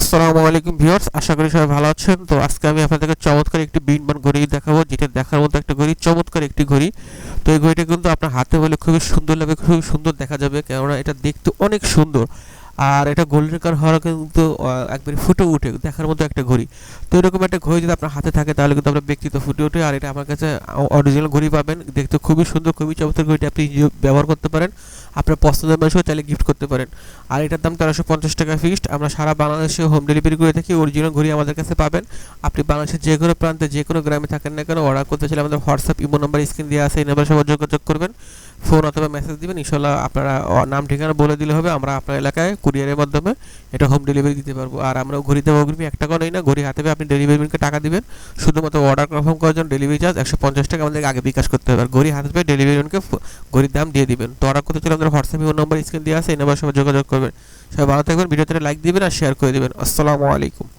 আসসালামু আলাইকুম ভিউয়ার্স, আশা করি সবাই ভালো আছেন। তো আজকে আমি আপনাদেরকে চমৎকার একটি বিনবান ঘড়ি দেখাবো, যেটা দেখার মতো একটা ঘড়ি, চমৎকার একটি ঘড়ি। তো এই ঘড়িটা কিন্তু আপনার হাতে বলে খুবই সুন্দর লাগবে, খুবই সুন্দর দেখা যাবে, কেননা এটা দেখতে অনেক সুন্দর। আর এটা গোল্ডেন কার হওয়ার কিন্তু একবারে ফুটে উঠে দেখার মতো একটা ঘড়ি। তো এরকম একটা ঘড়ি যদি আপনার হাতে থাকে, তাহলে কিন্তু আপনার ব্যক্তিত্ব ফুটে ওঠে। আর এটা আমার কাছে অরিজিনাল ঘড়ি পাবেন। দেখতে খুবই সুন্দর, খুবই চমৎকার ঘড়িটা আপনি ব্যবহার করতে পারেন। আপনার পছন্দের মানুষও চাইলে গিফট করতে পারেন। আর এটার দাম তেরোশো পঞ্চাশ টাকা ফিক্সড আমরা সারা বাংলাদেশে হোম ডেলিভারি করে থাকি অরিজিনাল ঘড়ি আমাদের কাছে পাবেন। আপনি বাংলাদেশের যে কোনো প্রান্তে, যে কোনো গ্রামে থাকেন না কেন অর্ডার করতে চাইলে আমাদের হোয়াটসঅ্যাপ ইমো নাম্বার স্ক্রিন দেওয়া আছে, এই নাম্বারে সবাই যোগাযোগ করবেন। ফোন অথবা মেসেজ দিবেন ইনশাল্লাহ আপনারা নাম ঠিকানা বলে দিলে হবে, আমরা আপনার এলাকায় কুরিয়ারের মাধ্যমে এটা হোম ডেলিভারি দিতে পারব। আর আমরা ঘড়িতে অগ্রিম এক টাকাও নেই না, ঘড়ি হাতে আপনি ডেলিভারি ম্যানকে টাকা দিবেন। শুধুমাত্র অর্ডার কনফার্ম করার জন্য ডেলিভারি চার্জ একশো পঞ্চাশ টাকা আমাদেরকে আগে বিকাশ করতে হবে। আর ঘড়ি হাতে পেয়ে ডেলিভারি ম্যানকে ঘড়ির দাম দিয়ে দিবেন। তো অর্ডার করতে চলে আমাদের হোয়াটসঅ্যাপ ইমো নাম্বার স্ক্রিন দিয়ে আছে, এই নাম্বার সবাই যোগাযোগ করবেন। সবাই ভালো থাকবেন, ভিডিওতে লাইক দিবেন আর শেয়ার করে দিবেন। আসসালামু আলাইকুম।